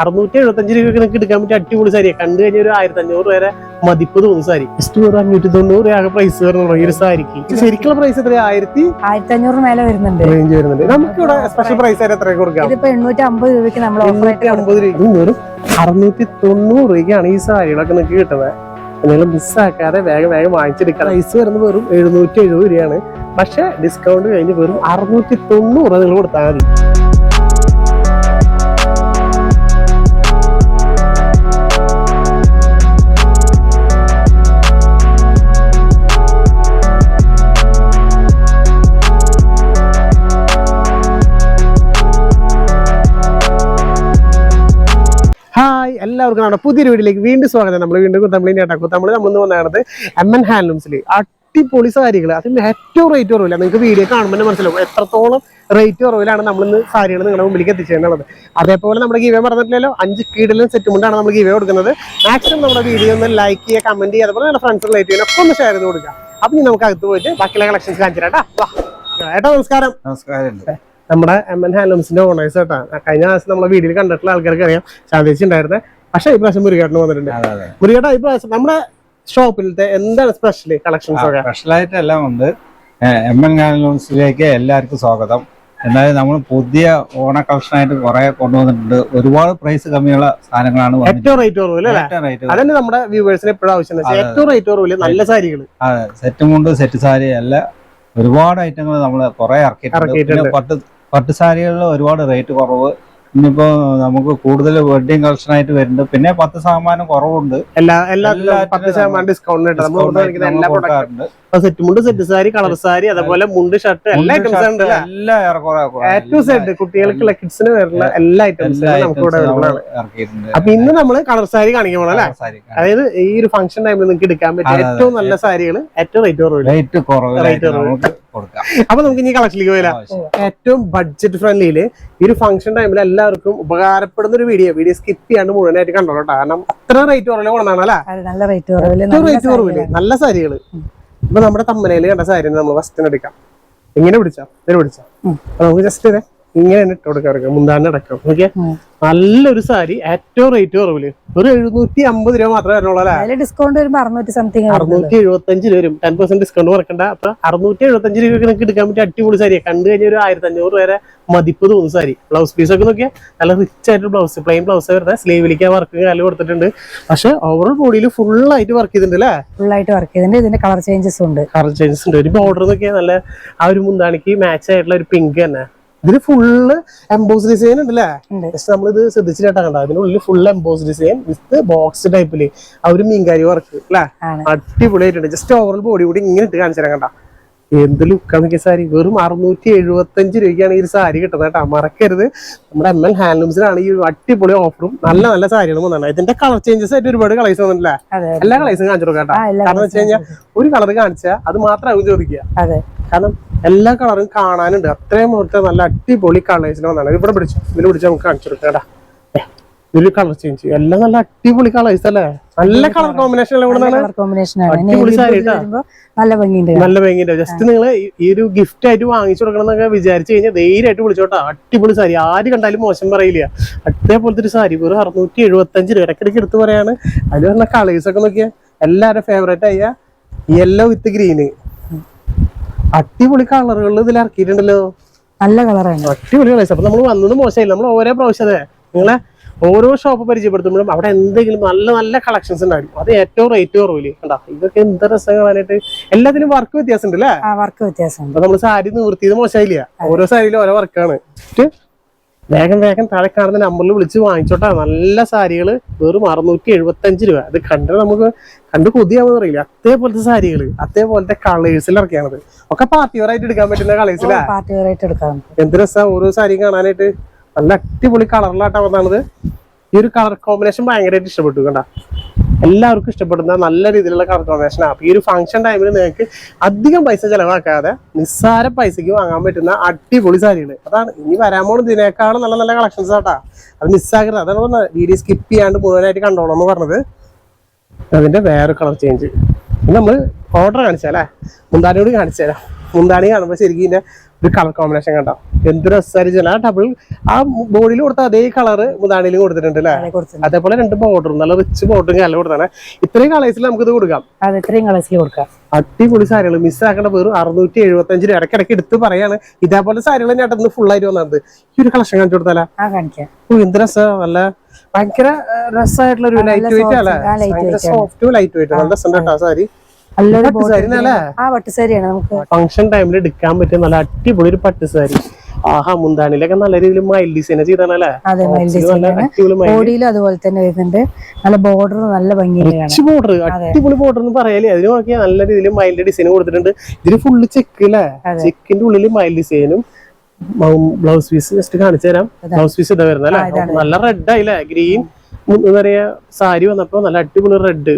അറുന്നൂറ്റി എഴുപത്തഞ്ച് രൂപയ്ക്ക് നിങ്ങൾക്ക് എടുക്കാൻ പറ്റിയ അടിപൊളി സാരി കണ്ടു കഴിഞ്ഞ ഒരു ആയിരത്തി അഞ്ഞൂറ് വരെ മതിപ്പ് തോന്നുന്നു സാരി. ജസ്റ്റ് വെറും അഞ്ഞൂറ്റി തൊണ്ണൂറ് രൂപ പ്രൈസ് വരുന്നുള്ളൂ ഈ ഒരു സാരിക്ക്. ശരിക്കുള്ള പ്രൈസ് എത്ര ആയിരത്തി ആയിരത്തി അഞ്ഞൂറ് മേലെ വരുന്നുണ്ട്. റേഞ്ച് വരുന്നുണ്ട്. നമുക്ക് ഇവിടെ സ്പെഷ്യൽ പ്രൈസ് ആയിട്ട് എത്ര കൊടുക്കാം? ഇതിപ്പോ എണ്ണൂറ്റി അമ്പത് രൂപയ്ക്ക് നമ്മൾ ഓഫർ എണ്ണൂറ്റി അമ്പത് രൂപ വെറും അറുന്നൂറ്റി തൊണ്ണൂറ് രൂപയ്ക്കാണ് ഈ സാരികളൊക്കെ നിങ്ങൾക്ക് കിട്ടുന്നത്. നിങ്ങൾ മിസ്സാക്കാതെ വേഗം വേഗം വാങ്ങിച്ചെടുക്കാം പ്രൈസ് വരുന്നത് വെറും എഴുന്നൂറ്റി എഴുപത് രൂപയാണ്. പക്ഷെ ഡിസ്കൗണ്ട് കഴിഞ്ഞ് വെറും അറുന്നൂറ്റി തൊണ്ണൂറ് നിങ്ങൾ കൊടുത്താൽ മതി. ഹായ് എല്ലാവർക്കും നമ്മുടെ പുതിയൊരു വീട്ടിലേക്ക് വീണ്ടും സ്വാഗതം. നമ്മൾ വീണ്ടും കുത്തമ്പളി കുത്തമ്പളി നമ്മൾ ഇന്ന് വന്നത് എം എൻ ഹാൻഡ്ലൂംസിൽ അടിപൊളി സാരികൾ അതിന് ഏറ്റവും റേറ്റ് കുറവില്ല നിങ്ങൾക്ക് വീഡിയോ കാണുമ്പോൾ മനസ്സിലാവും. എത്രത്തോളം റേറ്റ് കുറവിലാണ് നമ്മൾ ഇന്ന് സാരികൾ നിങ്ങളുടെ മുമ്പിലേക്ക് എത്തിച്ചേരുന്നത് അതേപോലെ നമ്മുടെ ഗീവേ പറഞ്ഞിട്ടില്ലല്ലോ അഞ്ച് കീടിലും സെറ്റ് മുണ്ടാണ് നമ്മൾ ഗീവേ കൊടുക്കുന്നത്. മാക്സിമം നമ്മുടെ വീഡിയോ ഒന്ന് ലൈക്ക് ചെയ്യുക കമന്റ് ചെയ്യുക അതുപോലെ നമ്മുടെ ഫ്രണ്ട്സ് റിലേറ്റീവിനെ ഒക്കെ ഒന്ന് ഷെയർ ചെയ്ത് കൊടുക്കുക. അപ്പം നമുക്ക് അകത്ത് പോയിട്ട് ബാക്കിയുള്ള കളക്ഷൻസ് കാണിച്ചു തരാം ട്ടാ. വാ. ഏട്ടാ നമസ്കാരം. നമസ്കാരം നമ്മുടെ എം എൻ ഹാൻഡ്ലൂംസിന്റെ ഓണേഴ്സ് കേട്ടാ കഴിഞ്ഞ ദിവസം നമ്മളെ വീഡിയോയിൽ കണ്ടിട്ടുള്ള ആൾക്കാർക്ക് അറിയാം. ശാന്തേച്ചി ഉണ്ടായിരുന്നത് പക്ഷേ ഈ പ്രാവശ്യം മുരുകേട്ടന് വന്നിട്ടുണ്ട്. മുരുകേട്ട ഈ പ്രാവശ്യം നമ്മുടെ ഷോപ്പിലത്തെ എന്താണ് സ്പെഷ്യൽ കളക്ഷൻസ് ഒക്കെ? സ്പെഷ്യലായിട്ട് എല്ലാം ഉണ്ട്. എം എൻ ഹാൻഡ്ലൂംസിലേക്ക് എല്ലാവർക്കും സ്വാഗതം. എന്നാലും നമ്മൾ പുതിയ ഓണ കളക്ഷൻ ആയിട്ട് കുറെ കൊണ്ടുവന്നിട്ടുണ്ട്. ഒരുപാട് പ്രൈസ് കമ്മിയുള്ള സാധനങ്ങളാണ്. ഏറ്റവും റേറ്റ് കുറവില്ല അതന്നെ നമ്മുടെ വ്യൂവേഴ്സിന് എപ്പോഴും ആവശ്യം. ഏറ്റവും റേറ്റ് കുറവില്ല നല്ല സാരികൾ അതെ സെറ്റ് മുണ്ട് സെറ്റ് സാരി അല്ല ഒരുപാട് ഐറ്റങ്ങൾ നമ്മൾ കുറെ ഇറക്കിയിട്ടുണ്ട്. പട്ട് പട്ട് സാരികളിൽ ഒരുപാട് റേറ്റ് കുറവ്. ഇനിയിപ്പോ നമുക്ക് കൂടുതൽ വെഡിങ് കളക്ഷൻ ആയിട്ട് വരുന്നുണ്ട്. പിന്നെ പത്ത് ശതമാനം കുറവുണ്ട്. എല്ലാ എല്ലാ പത്ത് ശതമാനം ഡിസ്കൗണ്ട് സെറ്റ് മുണ്ട് സെറ്റ് സാരി കളർ സാരി അതുപോലെ മുണ്ട് ഷർട്ട് എല്ലാ ഐറ്റംസ് ഉണ്ട് എല്ലാം ഏറ്റവും സെറ്റ് കുട്ടികൾക്കുള്ള കിഡ്സിന് വരുന്ന എല്ലാ ഐറ്റംസും നമുക്ക് ഇവിടെ നമ്മൾ അപ്പൊ ഇന്ന് നമ്മൾ കളർ സാരി കാണിക്കാൻ പോകണം അല്ലേ അതായത് ഈ ഒരു ഫംഗ്ഷൻ ടൈമിൽ നിങ്ങൾക്ക് എടുക്കാൻ പറ്റിയ. ഏറ്റവും നല്ല സാരികൾ ഏറ്റവും റേറ്റ് കുറവ് റേറ്റ് കുറവ്. റേറ്റ് കുറവ്. കൊടുക്കാം. അപ്പൊ നമുക്ക് ഇനി കളക്ഷനിലേക്ക് പോയാലോ. ഏറ്റവും ബഡ്ജറ്റ് ഫ്രണ്ട്ലിയിൽ ഈ ഒരു ഫംഗ്ഷൻ ടൈമിൽ എല്ലാവർക്കും ഉപകാരപ്പെടുന്ന ഒരു വീഡിയോ വീഡിയോ സ്കിപ്പ് ചെയ്യാണ്ട് മുഴുവനായിട്ട് കണ്ടോളൂ കാരണം അത്ര റേറ്റ് കുറവിൽ കൊണ്ടാണ് അല്ലേ? നല്ല റേറ്റ് കുറവില്ല ഏറ്റവും റേറ്റ് കുറവിൽ നല്ല സാരികൾ. ഇപ്പൊ നമ്മുടെ തമ്മനയിൽ കണ്ട സാരി നമ്മൾ ഫസ്റ്റിനെടുക്കാം ഇങ്ങനെ പിടിച്ചാ? ഇതിന് പിടിച്ചാ? നമുക്ക് ജസ്റ്റ് ഇതേ. ഇങ്ങനെ ഇട്ട് കൊടുക്കാം മുന്താണ്ട് അടക്കം. ഓക്കെ. നല്ലൊരു സാരി ഏറ്റവും റേറ്റ് കുറവിൽ. ഒരു എഴുന്നൂറ്റി അമ്പത് രൂപ മാത്രമേ വരണുള്ളൂ ഡിസ്കൗണ്ട് വരുമ്പോ അറുന്നൂറ്റി സംതിങ് അറുന്നൂറ്റി രൂപ വരും. ടെൻ പെർസെന്റ് ഡിസ്കൗണ്ട് മറക്കണ്ട അപ്പൊ അറുന്നൂറ്റി എഴുപത്തഞ്ച് രൂപയ്ക്ക് നിങ്ങൾക്ക് എടുക്കാൻ പറ്റിയ അടിപൊളി സാരി കണ്ടു കഴിഞ്ഞാൽ ഒരു ആയിരത്തി അഞ്ഞൂറ് വരെ മതിപ്പ് തോന്നുന്നു സാരി. ബ്ലൗസ് പീസ് ഒക്കെ നോക്കിയാൽ നല്ല റിച്ച് ആയിട്ട് ബ്ലൗസ് പ്ലെയിൻ ബ്ലൗസ് വരുന്നത് സ്ലീവിലേക്ക് വർക്ക് കാലം കൊടുത്തിട്ടുണ്ട്. പക്ഷെ ഓവറോൾ ബോഡിയിൽ ഫുൾ ആയിട്ട് വർക്ക് ചെയ്തിട്ടുണ്ട് അല്ലേ? ഫുൾ ആയിട്ട് വർക്ക് ചെയ്തിട്ടുണ്ട്. ഇതിന്റെ കളർ ചേഞ്ചസ് ഉണ്ട്. കളർ ചേഞ്ചസ് ഉണ്ട്. ഒരു ബോർഡർ നോക്കിയാൽ നല്ല ആ ഒരു മുന്താണിക്ക് മാച്ച് ആയിട്ടുള്ള ഒരു പിങ്ക് തന്നെ. ഇതിന് ഫുള്ള് എംബോസ് ഡിസൈൻ ഉണ്ട്. അല്ലേ നമ്മൾ ജസ്റ്റ് നമ്മളിത് ശ്രദ്ധിച്ചിട്ടാ കണ്ടത്. അതിനുള്ളിൽ full emboss design with box ടൈപ്പിൽ ആ ഒരു മീൻകാരി വർക്ക് അല്ലേ? അടിപൊളിയായിട്ടുണ്ട്. ജസ്റ്റ് ഓവറോൾ ബോഡി കൂടി ഇങ്ങനെ ഇട്ട് കാണിച്ചു തരാം കണ്ട. എന്ത് ലുക്കാണ് സാരി? വെറും അറുന്നൂറ്റി എഴുപത്തഞ്ച് രൂപയ്ക്കാണ് ഈ ഒരു സാരി കിട്ടുന്നത് കേട്ടോ. മറക്കരുത്. നമ്മുടെ എം എൽ ഹാൻഡ്ലൂംസിനാണ് ഈ അടിപൊളി ഓഫറും നല്ല നല്ല സാരികളും വന്നിട്ടുണ്ട്. ഇതിന്റെ കളർ ചേഞ്ചസ് ആയിട്ട് ഒരുപാട് കളേഴ്സ് വന്നിട്ടില്ല? എല്ലാ കളേഴ്സും കാണിച്ചു കൊടുക്കാം കേട്ടോ. കാരണം വെച്ച് കഴിഞ്ഞാൽ ഒരു കളർ കാണിച്ചാൽ അത് മാത്രമാകും ചോദിക്കുക. കാരണം എല്ലാ കളറും കാണാനുണ്ട്. അത്രയും മുഹൂർത്തം നല്ല അടിപൊളി കളേഴ്സിൽ വന്നാണ് ഇവിടെ പിടിച്ചു ഇതിൽ പിടിച്ച് നമുക്ക് കാണിച്ചു കൊടുക്കാം ഇതിൽ കളർ ചേഞ്ച് എല്ലാം നല്ല അടിപൊളി കളേഴ്സ് അല്ലേ? നല്ല കളർ കോമ്പിനേഷൻ അടിപൊളി സാരി നല്ല ഭംഗിയുണ്ട് നല്ല ഭംഗിയുണ്ട്. ജസ്റ്റ് നിങ്ങൾ ഈ ഒരു ഗിഫ്റ്റ് ആയിട്ട് വാങ്ങിച്ചു കൊടുക്കണം എന്നൊക്കെ വിചാരിച്ചു കഴിഞ്ഞാൽ ധൈര്യമായിട്ട് വിളിച്ചോട്ടാ. അടിപൊളി സാരി ആര് കണ്ടാലും മോശം പറയില്ല. അതേപോലത്തെ ഒരു സാരി വെറും അറുന്നൂറ്റി എഴുപത്തഞ്ച് രൂപ. ഇടയ്ക്കിടയ്ക്ക് എടുത്ത് പറയാണ്. അതിൽ പറഞ്ഞ കളേഴ്സ് ഒക്കെ നോക്കിയാൽ എല്ലാവരും ഫേവറേറ്റ് ആയ യെല്ലോ വിത്ത് ഗ്രീന് അടിപൊളി കളറുകളിൽ ഇതിൽ ഇറക്കിയിട്ടുണ്ടല്ലോ. നല്ല കളറാണ്. അടിപൊളി കളേഴ്സ്. അപ്പൊ നമ്മൾ വന്നത് മോശമായില്ല. നമ്മൾ ഓരോ പ്രാവശ്യം നിങ്ങളെ ഓരോ ഷോപ്പ് പരിചയപ്പെടുത്തുമ്പോഴും അവിടെ എന്തെങ്കിലും നല്ല നല്ല കളക്ഷൻസ് ഉണ്ടായിരിക്കും അത് ഏറ്റവും റേറ്റ് കുറവില്ലേ കണ്ടാ? ഇതൊക്കെ എന്ത് രസമായിട്ട് എല്ലാത്തിനും വർക്ക് വ്യത്യാസം ഉണ്ട് അല്ലേ വർക്ക് വ്യത്യാസം നമ്മൾ നമ്മൾ സാരി നിവൃത്തിയത് മോശമായില്ല. ഓരോ സാരിയിലും ഓരോ വർക്കാണ് വേഗം വേഗം താഴെ കാണുന്ന നമ്പറിൽ വിളിച്ച് വാങ്ങിച്ചോട്ടാ. നല്ല സാരികൾ വെറും അറുന്നൂറ്റി എഴുപത്തഞ്ച് രൂപ. അത് കണ്ട് നമുക്ക് കണ്ട് കൊതിയാവുന്ന അറിയില്ല അതേപോലത്തെ സാരികൾ അതേപോലത്തെ കളേഴ്സിൽ ഇറക്കിയാണത് ഒക്കെ പാർട്ടി വെയർ ആയിട്ട് എടുക്കാൻ പറ്റുന്ന കളേഴ്സിലാ പാർട്ടി വെയർ ആയിട്ട് എടുക്കാം. എന്ത് രസാ ഓരോ സാരി കാണാനായിട്ട്. നല്ല അടിപൊളി കളറിലാട്ടാ വന്നാണത് ഈ ഒരു കളർ കോമ്പിനേഷൻ ഭയങ്കരമായിട്ട് ഇഷ്ടപ്പെട്ടു കണ്ട? എല്ലാവർക്കും ഇഷ്ടപ്പെടുന്ന നല്ല രീതിയിലുള്ള കളർ കോമ്പിനേഷൻ അപ്പൊ ഈ ഒരു ഫംഗ്ഷൻ ടൈമിൽ നിങ്ങൾക്ക് അധികം പൈസ ചെലവാക്കാതെ നിസ്സാര പൈസക്ക് വാങ്ങാൻ പറ്റുന്ന അടിപൊളി സാരികൾ അതാണ്. ഇനി വരാൻ പോകുന്ന ഇതിനേക്കാളും നല്ല നല്ല കളക്ഷൻസ് ആട്ടാ. അത് മിസ്സാക്കരുത് അതാണ് പറഞ്ഞത്. വീഡിയോ സ്കിപ്പ് ചെയ്യാണ്ട് മുഴുവനായിട്ട് കണ്ടോളാം എന്ന് പറഞ്ഞത്. അതിന്റെ വേറെ കളർ ചേഞ്ച് നമ്മൾ ഓർഡർ കാണിച്ചാലേ? മുന്താണിയോട് കാണിച്ചു തരാം മുന്താണി കാണുമ്പോൾ ശരിക്കും ഇതിന്റെ ഒരു കളർ കോമ്പിനേഷൻ കണ്ടോ. എന്ത് രസമായിരിക്കും ആ ഡബിൾ ആ ബോഡിയിൽ കൊടുത്ത അതേ കളറ് മുതാണിയിലും കൊടുത്തിട്ടുണ്ട് അല്ലേ? അതേപോലെ രണ്ട് ബോർഡറും നല്ല റിച്ച് ബോർഡറും കാലം കൊടുത്താണ് ഇത്രയും കളേഴ്സിൽ നമുക്ക് ഇത് കൊടുക്കാം. അതെ ഇത്രയും കളേഴ്സിൽ കൊടുക്കാം. അടിപൊളി സാരികൾ മിസ്സാക്കേണ്ട വെറും അറുന്നൂറ്റി എഴുപത്തി അഞ്ച് രൂപ. ഇടയ്ക്കിടയ്ക്ക് എടുത്ത് പറയാണ്. ഇതേപോലെ സാരികൾ ഞാൻ ഇന്ന് ഫുൾ ആയിട്ട് വന്നത്. ഈ ഒരു കളക്ഷൻ കാണിച്ചു കൊടുത്താലാ? ഓ, എന്ത് രസം നല്ല ഭയങ്കര രസമായിട്ടുള്ള ഒരു ലൈറ്റ് വെയിറ്റ് അല്ലേ. സോഫ്റ്റും ലൈറ്റ് നല്ല രസം കേട്ടോ സാരി. ഫംഗ്ഷൻ ടൈമിൽ എടുക്കാൻ പറ്റിയ നല്ല അടിപൊളി ഒരു പട്ട് സാരി. ആഹാ മുന്താണിലൊക്കെ നല്ല രീതിയിൽ മൈൽ ഡിസൈൻ ചെയ്താണല്ലേ അതെ മൈൽ ഡിസൈൻ അടിപൊളി അതുപോലെ തന്നെ വരുന്നുണ്ട്. നല്ല ബോർഡർ നല്ല ഭംഗിയാണ് ബോർഡർ അടിപൊളി ബോർഡർ എന്ന് പറയാലേ അതിന് നോക്കിയാൽ നല്ല രീതിയിൽ മൈൽഡ് ഡിസൈൻ കൊടുത്തിട്ടുണ്ട്. ഇതിന് ഫുള്ള് ചെക്ക് അല്ലേ ചെക്കിന്റെ ഉള്ളിൽ മൈൽ ഡിസൈനും ബ്ലൗസ് പീസ് ജസ്റ്റ് കാണിച്ചു തരാം. ബ്ലൗസ് പീസ് ഇതാ വരുന്നല്ലേ നല്ല റെഡ് ആയില്ലേ? ഗ്രീൻ എന്താ പറയാ സാരി വന്നപ്പോ നല്ല അടിപൊളി റെഡ്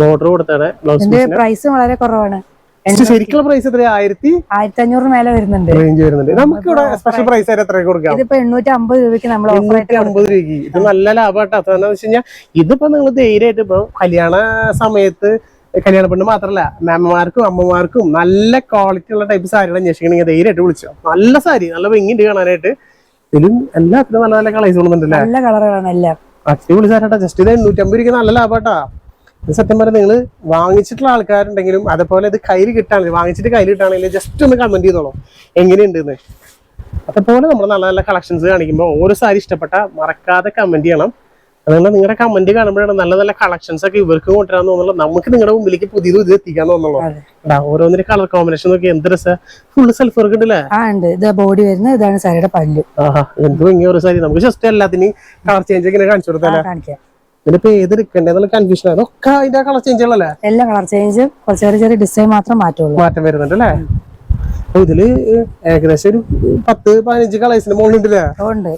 ബോർഡർ കൊടുത്താണ് ബ്ലൗസ് പ്രൈസ് വളരെ കുറവാണ്. ശരിക്കുള്ള പ്രൈസ് എത്രയാ? ആയിരത്തി ആയിരത്തി അഞ്ഞൂറ് മേലെ വരുന്നുണ്ട്. റേഞ്ച് വരുന്നുണ്ട്. നമുക്ക് ഇവിടെ സ്പെഷ്യൽ പ്രൈസ് ആയിട്ട് എത്രയൊക്കെ കൊടുക്കാം? ഇതിപ്പോ എണ്ണൂറ്റി അമ്പത് രൂപയ്ക്ക് നമ്മൾ എണ്ണൂറ്റി അമ്പത് രൂപയ്ക്ക്. ഇത് നല്ല ലാഭമാട്ടോ അതെന്ന് വെച്ച് കഴിഞ്ഞാൽ ഇതിപ്പോ നിങ്ങൾ ധൈര്യമായിട്ട് ഇപ്പൊ കല്യാണ സമയത്ത് കല്യാണ പെണ്ണ് മാത്രല്ല മാമ്മമാർക്കും അമ്മമാർക്കും നല്ല ക്വാളിറ്റി ഉള്ള ടൈപ്പ് സാരികൾ അന്വേഷിക്കണമെങ്കിൽ ധൈര്യമായിട്ട് വിളിച്ചോ. നല്ല സാരി നല്ല ഭംഗിയുണ്ട് കാണാനായിട്ട്. ഇതിലും എല്ലാത്തിനും നല്ല നല്ല കളേഴ്സ് കൊണ്ടുണ്ടല്ലേ നല്ല കളറുകളാണ് എല്ലാം. അടിപൊളി സാരാട്ടാ ജസ്റ്റ് ഇത് എണ്ണൂറ്റമ്പത് രൂപയ്ക്ക് നല്ല ലാഭമാട്ടാ സത്യം പറഞ്ഞാൽ നിങ്ങൾ വാങ്ങിച്ചിട്ടുള്ള ആൾക്കാരുണ്ടെങ്കിലും അതേപോലെ ഇത് കയ്യിൽ കിട്ടാണെങ്കിൽ വാങ്ങിച്ചിട്ട് കയ്യിൽ കിട്ടാണെങ്കിൽ ജസ്റ്റ് ഒന്ന് കമന്റ് ചെയ്തോളൂ. എങ്ങനെയുണ്ട് എന്ന് അതുപോലെ നമ്മൾ നല്ല നല്ല കളക്ഷൻസ് കാണിക്കുമ്പോൾ ഓരോ സാരി ഇഷ്ടപ്പെട്ട മറക്കാതെ കമന്റ് ചെയ്യണം. അതുകൊണ്ട് നിങ്ങളുടെ കമന്റ് കാണുമ്പോഴാണ് നല്ല നല്ല കളക്ഷൻസ് ഒക്കെ ഇവർക്ക് കൊണ്ടുവരാൻ തോന്നുള്ളൂ. നമുക്ക് നിങ്ങളുടെ മുമ്പിലേക്ക് പുതിയത് ഇത് എത്തിക്കാൻ തോന്നുള്ളൂ. അതെ. ഓരോന്നിന്റെ കളർ കോമ്പിനേഷൻ നോക്കി എന്ത് രസ. ഫുള്ള് സെൽഫ് വർക്ക് ഉണ്ടല്ലേ? ഉണ്ട്. ഇത് ബോഡി വരുന്ന ഇതാണ് സാരിയുടെ പല്ല്. എന്ത് ഭംഗി ഒരു സാരി. നമുക്ക് ജസ്റ്റ് എല്ലാത്തിനും കളർ ചേഞ്ച് ഇങ്ങനെ കാണിച്ചു കൊടുത്താലേ? കാണിക്കാം. ഇതിനിപ്പോ ഏത് എടുക്കണ്ടേന്നുള്ള കൺഫ്യൂഷൻ ആണ്. അതൊക്കെ അതിന്റെ കളർ ചേഞ്ചുകളല്ലേ എല്ലാ കളർ ചേഞ്ചും കുറച്ച് ചെറിയ ചെറിയ ഡിസൈൻ മാത്രം മാറ്റുള്ളൂ. മാറ്റം വരുന്നുണ്ട് അല്ലേ അപ്പൊ ഇതിൽ ഏകദേശം ഒരു പത്ത് പതിനഞ്ച് കളേഴ്സിന്റെ മുകളിലുണ്ടല്ലേ ഉണ്ട്.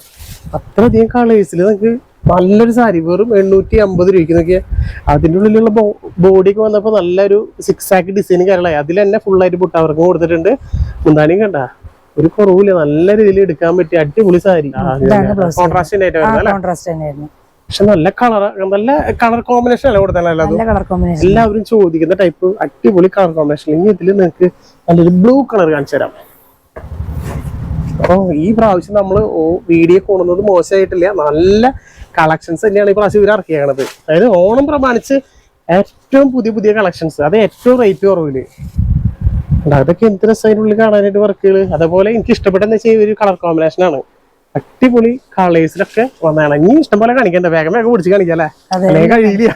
അത്രയധികം കളേഴ്സിൽ നമുക്ക് നല്ലൊരു സാരി വെറും എണ്ണൂറ്റി അമ്പത് രൂപയ്ക്ക് നോക്കിയ. അതിന്റെ ഉള്ളിലുള്ള ബോഡിക്ക് വന്നപ്പോൾ വന്നപ്പോ നല്ലൊരു സിക്സ് ആക്ക് ഡിസൈൻ കാര്യങ്ങളായി. അതിൽ തന്നെ ഫുൾ ആയിട്ട് പുട്ടവർക്ക് കൊടുത്തിട്ടുണ്ട്. മുന്താനിയും കണ്ട? ഒരു കുറവില്ല. നല്ല രീതിയിൽ എടുക്കാൻ പറ്റിയ അടിപൊളി സാരി. കോൺട്രാസ്റ്റ് കോൺട്രാസ്റ്റ് തന്നെയായിരുന്നു പക്ഷെ നല്ല കളർ നല്ല കളർ കോമ്പിനേഷൻ അല്ല കൊടുത്താലോ എല്ലാവരും ചോദിക്കുന്ന ടൈപ്പ് അടിപൊളി കളർ കോമ്പിനേഷൻ ഇനി ഇതിൽ നിങ്ങൾക്ക് നല്ലൊരു ബ്ലൂ കളർ കാണിച്ചു തരാം. അപ്പോൾ ഈ പ്രാവശ്യം നമ്മൾ വീഡിയോ കൊണ്ടുവന്നത് മോശമായിട്ടില്ല. നല്ല കളക്ഷൻസ് തന്നെയാണ് ഈ പ്രാവശ്യം ഇവർ ഇറക്കിയേക്കണത്. അതായത് ഓണം പ്രമാണിച്ച് ഏറ്റവും പുതിയ പുതിയ കളക്ഷൻസ് അത് ഏറ്റവും റേറ്റ് കുറവിൽ. അതൊക്കെ എന്ത് രസമായിട്ടുള്ളിൽ കാണാനായിട്ട് വർക്കുകൾ അതേപോലെ എനിക്ക് ഇഷ്ടപ്പെട്ടെന്ന് വെച്ചാൽ ഈ ഒരു കളർ കോമ്പിനേഷൻ ആണ്. അടിപൊളി കളേഴ്സിലൊക്കെ വന്നതാണ്. ഇനി ഇഷ്ടംപോലെ കാണിക്കണ്ട. വേഗം വേഗം പിടിച്ച് കാണിക്കാം അല്ലേ? അല്ലെങ്കിൽ കഴിയില്ല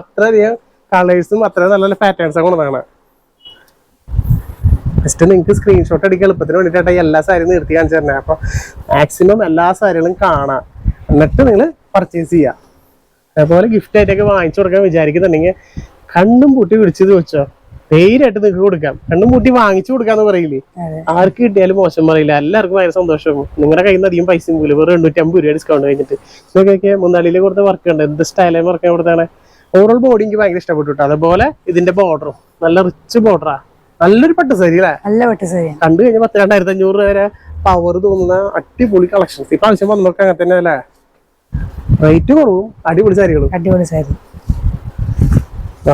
അത്രയധികം കളേഴ്സും അത്ര നല്ല നല്ല പാറ്റേൺസ് കൊണ്ടതാണ് ജസ്റ്റ് നിങ്ങൾക്ക് സ്ക്രീൻഷോട്ട് അടിക്കാൻ എളുപ്പത്തിന് വേണ്ടിയിട്ടാണ് എല്ലാ സാരിയും നിർത്തി കാണിച്ചു തരണേ അപ്പൊ മാക്സിമം എല്ലാ സാരികളും കാണാം. എന്നിട്ട് നിങ്ങൾ പർച്ചേസ് ചെയ്യാം. അതേപോലെ ഗിഫ്റ്റ് ആയിട്ടൊക്കെ വാങ്ങിച്ചു കൊടുക്കാൻ വിചാരിക്കുന്നുണ്ടെങ്കിൽ കണ്ണും പൂട്ടി പിടിച്ചത് വെച്ചോ. ധൈര്യമായിട്ട് നിങ്ങൾക്ക് കൊടുക്കാം. രണ്ടും കൂട്ടി വാങ്ങിച്ചു കൊടുക്കാന്ന് പറയില്ലേ? ആർക്ക് കിട്ടിയാലും മോശം പറയില്ല. എല്ലാവർക്കും ഭയങ്കര സന്തോഷമാകും. നിങ്ങളുടെ കയ്യിൽ നിന്ന് അധികം പൈസ പോലും വെറും എണ്ണൂറ്റി അമ്പത് രൂപ ഡിസ്കൗണ്ട് കഴിഞ്ഞിട്ട്. നോക്കിയൊക്കെ മുന്നാളിയിൽ കൊടുത്ത വർക്ക് ഉണ്ട്. എന്ത് സ്റ്റൈലായി വർക്ക് കൊടുത്താണ് ഓവറോൾ ബോഡി എനിക്ക് ഭയങ്കര ഇഷ്ടപ്പെട്ടു കേട്ടോ അതുപോലെ ഇതിന്റെ ബോർഡറും നല്ല റിച്ച് ബോർഡറാ നല്ലൊരു പട്ട് സാരി അല്ലേ? നല്ല സരി കണ്ടു കഴിഞ്ഞാൽ പത്ത് രണ്ടായിരത്തി അഞ്ഞൂറ് രൂപ വരെ പവർ തോന്നുന്ന അടിപൊളി കളക്ഷൻസ് ഇപ്പൊ ആവശ്യം വന്നവർക്ക് അങ്ങനെ തന്നെ അല്ലേ? റേറ്റ് കുറവും. അടിപൊളി സാരികളും. അടിപൊളി സാരി.